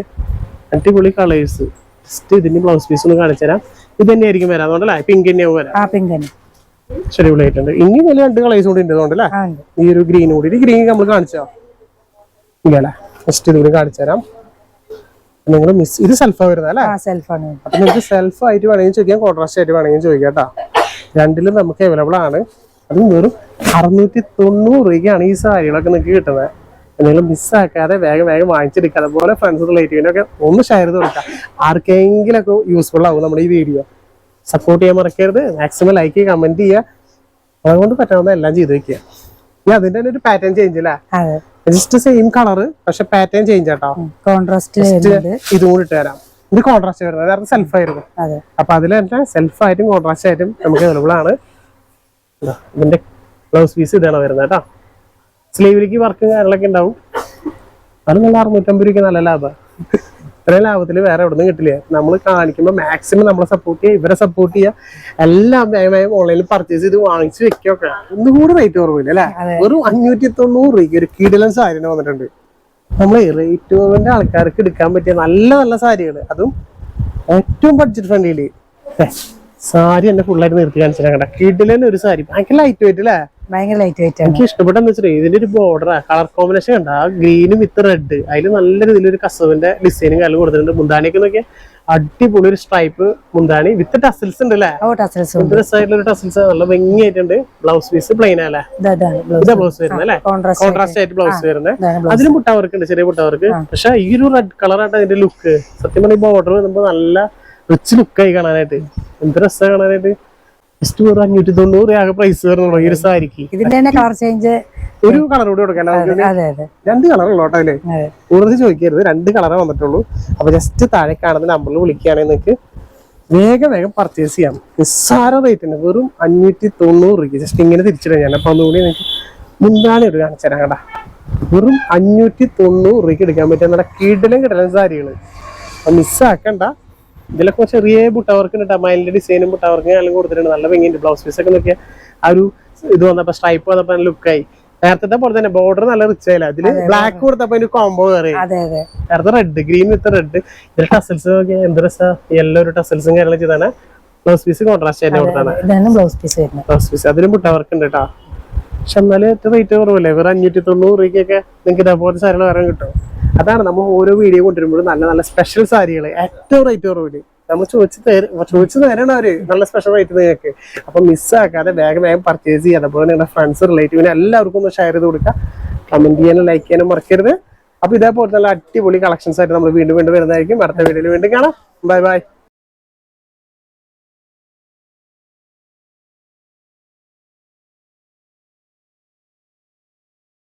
അടിപൊളി കളേഴ്സ് ജസ്റ്റ് ഇതിന്റെ ബ്ലൗസ് പീസ് ഒന്ന് കാണിച്ചു തരാം. ഇത് തന്നെയായിരിക്കും വരാം. അതുകൊണ്ടല്ലേ? പിങ്ക് തന്നെയാവും വരാം. പിങ്ക് തന്നെ. ശരി ആയിട്ടുണ്ട് ഇനി വലിയ രണ്ട് കളേഴ്സ് കൂടി ഉണ്ട് അതുകൊണ്ടല്ലേ ഈ ഒരു ഗ്രീൻ കൂടി. ഗ്രീൻ നമ്മൾ കാണിച്ചോ? ഇല്ലല്ലേ ജസ്റ്റ് ഇതുകൂടി കാണിച്ചു തരാം. നിങ്ങൾ മിസ് ഇത് സെൽഫാ വരുന്നത് അല്ലേ? ആ സെൽഫാണ് അപ്പൊ നിങ്ങൾക്ക് സെൽഫ് ആയിട്ട് വേണമെങ്കിൽ ചോദിക്കാം കോൺട്രാസ്റ്റ് ആയിട്ട് വേണമെങ്കിൽ ചോദിക്കാം കേട്ടോ. രണ്ടിലും നമുക്ക് അവൈലബിൾ ആണ്. അതും വെറും അറുന്നൂറ്റി തൊണ്ണൂറ് രൂപയ്ക്കാണ് ഈ സാരികളൊക്കെ നിങ്ങൾക്ക് കിട്ടുന്നത്. നിങ്ങൾ മിസ്സാക്കാതെ വേഗം വേഗം വാങ്ങിച്ചെടുക്കുക അതുപോലെ ഫ്രണ്ട്സ് റിലേറ്റീവിനൊക്കെ ഒന്ന് ഷെയർ ചെയ്ത് കൊടുക്കുക ആർക്കെങ്കിലൊക്കെ യൂസ്ഫുൾ ആവും നമ്മുടെ ഈ വീഡിയോ സപ്പോർട്ട് ചെയ്യാൻ മറക്കരുത്. മാക്സിമം ലൈക്ക് ചെയ്യുക കമന്റ് ചെയ്യുക. അതുകൊണ്ട് പറ്റാവുന്ന എല്ലാം ചെയ്ത് വെക്കുക. ഇനി അതിന്റെ തന്നെ ഒരു പാറ്റേൺ ചേഞ്ച് അല്ലേ? ജസ്റ്റ് സെയിം കളർ പക്ഷെ പാറ്റേൺ ചേഞ്ച് ആട്ടോ കോൺട്രാസ്റ്റ് ഇതും കൂടി ഇട്ട് തരാം. ഇത് കോൺട്രാസ്റ്റ് വരുന്നത് അതായത് സെൽഫ് ആയിരുന്നു. അപ്പൊ അതിൽ തന്നെ സെൽഫ് ആയിട്ടും കോൺട്രാസ്റ്റ് ആയിട്ടും നമുക്ക് അവൈലബിൾ ആണ്. ഇതാ, ഇതിന്റെ ബ്ലൗസ് പീസ് ഇതാണ് വരുന്നത് കേട്ടോ സ്ലീവിലേക്ക് വർക്കും കാര്യങ്ങളൊക്കെ ഉണ്ടാവും. അത് നല്ല അറുന്നൂറ്റമ്പത് രൂപയ്ക്ക് നല്ല ലാഭം. ഇത്രയും ലാഭത്തിൽ വേറെ എവിടെ നിന്നും കിട്ടില്ല. നമ്മൾ കാണിക്കുമ്പോൾ മാക്സിമം നമ്മളെ സപ്പോർട്ട് ചെയ്യുക ഇവരെ സപ്പോർട്ട് ചെയ്യുക. എല്ലാം വേഗം ഓൺലൈനിൽ പർച്ചേസ് ചെയ്ത് വാങ്ങിച്ച് വെക്കുകയൊക്കെ ഒന്നുകൂടി റേറ്റ് കുറവില്ല അല്ലെ? ഒരു അഞ്ഞൂറ്റി തൊണ്ണൂറ് രൂപയ്ക്ക് ഒരു കിടിലൻ സാരിന് വന്നിട്ടുണ്ട്. നമ്മൾ റേറ്റ് കുറവിന്റെ ആൾക്കാർക്ക് എടുക്കാൻ പറ്റിയ നല്ല നല്ല സാരികൾ അതും ഏറ്റവും ബഡ്ജറ്റ് ഫ്രണ്ട്ലി സാരി എന്നെ ഫുള്ളായിട്ട് നിർത്തി കാണിച്ചിട്ടാണ് കേട്ടോ. കിടിലൻ ഒരു സാരി. ഭയങ്കര ലൈറ്റ് വെയിറ്റ് അല്ലേ? ഭയങ്കര ലൈറ്റ് വെയിറ്റ് ആണ്. എനിക്ക് ഇഷ്ടപ്പെട്ടെന്ന് വെച്ചാൽ ഇതിന്റെ ഒരു ബോർഡർ കളർ കോമ്പിനേഷൻ ഉണ്ട് ആ ഗ്രീനും വിത്ത് റെഡ് അതിൽ നല്ല രീതിയിൽ ഒരു കസവിന്റെ ഡിസൈനും കാര്യം കൊടുത്തിട്ടുണ്ട്. മുന്താണിയൊക്കെ നോക്കിയാൽ അടിപൊളി ഒരു സ്ട്രൈപ്പ് മുന്താണി വിത്ത് ടസിൽസ് ഉണ്ട് അല്ലേ? ഓ ടസൽസ് നല്ല ഭംഗിയായിട്ടുണ്ട്. ബ്ലൗസ് പീസ് പ്ലെയിൻ അല്ലേ? ഇതാ ബ്ലൗസ് വരുന്നത് അല്ലേ? കോൺട്രാസ്റ്റ് ആയിട്ട്. ബ്ലൗസ് വരുന്നത്. അതിലും മുട്ടവർക്ക് ഉണ്ട് ചെറിയ മുട്ടവർക്ക് പക്ഷെ ഈ ഒരു റെഡ് കളറായിട്ട് അതിന്റെ ലുക്ക് സത്യം പറഞ്ഞ ബോർഡർ വരുമ്പോ നല്ല റിച്ച് ലുക്കായി കാണാനായിട്ട്. എന്ത് രസമാണ് കാണാനായിട്ട്. ജസ്റ്റ് ഒരു അഞ്ഞൂറ്റി തൊണ്ണൂറ് ആകെ പ്രൈസ് വരുന്നുള്ളൂ ഈ ഒരു സാരിക്ക്. ഇതിന്റെ തന്നെ കളർ ചേഞ്ച് ഒരു കളർ കൂടി കൊടുക്കാം. എല്ലാവർക്കും അതെ അതെ രണ്ട് കളർ ഉള്ളൂ കേട്ടോ അതെ. കൂടുതൽ ചോദിക്കരുത്. രണ്ട് കളറേ വന്നിട്ടുള്ളൂ. അപ്പൊ ജസ്റ്റ് താഴെ കാണുന്ന നമ്പറിൽ വിളിക്കുകയാണെങ്കിൽ നിങ്ങൾക്ക് വേഗം വേഗം പർച്ചേസ് ചെയ്യാം. നിസ്സാര റേറ്റിന് വെറും അഞ്ഞൂറ്റി തൊണ്ണൂറ് രൂപയ്ക്ക്. ജസ്റ്റ് ഇങ്ങനെ തിരിച്ചിടാം ഞാൻ അപ്പൊ ഒന്നുകൂടി നിങ്ങൾക്ക് മുന്താണി ഒരു കാണിച്ചു തരാം കേട്ടാ. വെറും അഞ്ഞൂറ്റി തൊണ്ണൂറ് രൂപയ്ക്ക് എടുക്കാൻ പറ്റിയ നമ്മുടെ കിടലും കിടലും സാരികൾ. മിസ്സാക്കണ്ട ഇതിലൊക്കെ ചെറിയ ബുട്ടവർക്ക് ഉണ്ട് മൈലിന്റെ ഡിസൈനും ബുട്ടവർക്ക് എല്ലാം കൊടുത്തിട്ടുണ്ട്. നല്ല ഭംഗിയുണ്ട്. ബ്ലൗസ് പീസ് ഒക്കെ നോക്കിയാൽ ആ ഒരു ഇത് വന്നപ്പോ സ്ട്രൈപ്പ് വന്നപ്പോ ലുക്കായി നേരത്തെ പോലെ തന്നെ ബോർഡർ നല്ല റിച്ച് ആയില്ല? അതിൽ ബ്ലാക്ക് കൊടുത്തപ്പോ അതിന് കോംബോ കയറി നേരത്തെ റെഡ് ഗ്രീൻ വിത്ത് റെഡ് ഇതിൽ ടസൽസ് നോക്കിയാൽ എന്ത് രസാ. യെല്ലോ ഒരു ടസൽസും കാര്യങ്ങളും ചെയ്താണ് ബ്ലൗസ് പീസ് കോൺട്രാസ്റ്റ് തന്നെ കൊടുത്താണ് ബ്ലൗസ് പീസ് ബ്ലൗസ് പീസ് അതിലും മുട്ട വർക്ക് ഉണ്ട് കേട്ടോ പക്ഷെ എന്നാലും ഏറ്റവും റേറ്റ് കുറവല്ലേ? വെറും അഞ്ഞൂറ്റി തൊണ്ണൂറ് രൂപയ്ക്കൊക്കെ നിങ്ങൾക്ക് ഇതേപോലത്തെ സാധനങ്ങൾ വരാൻ കിട്ടും. അതാണ് നമ്മൾ ഓരോ വീഡിയോ കൊണ്ടുവരുമ്പോഴും നല്ല നല്ല സ്പെഷ്യൽ സാരികൾ ഏറ്റവും റേറ്റ് കുറവിൽ. നമ്മൾ ചോദിച്ചു തരും ചോദിച്ചു തരണം അവർ. നല്ല സ്പെഷ്യൽ റേറ്റ് നിങ്ങൾക്ക്. അപ്പൊ മിസ്സാക്കാതെ വേഗം വേഗം പർച്ചേസ് ചെയ്യുക. അതുപോലെ നിങ്ങളുടെ ഫ്രണ്ട്സ് റിലേറ്റീവിനെ എല്ലാവർക്കും ഒന്ന് ഷെയർ ചെയ്ത് കൊടുക്കുക. കമന്റ് ചെയ്യാനും ലൈക്ക് ചെയ്യാനും മറക്കരുത്. അപ്പൊ ഇതേപോലെ നല്ല അടിപൊളി കളക്ഷൻസ് ആയിട്ട് നമ്മൾ വീണ്ടും വീണ്ടും വരുന്നതായിരിക്കും. അടുത്ത വീഡിയോയിൽ വീണ്ടും കാണാം. Bye bye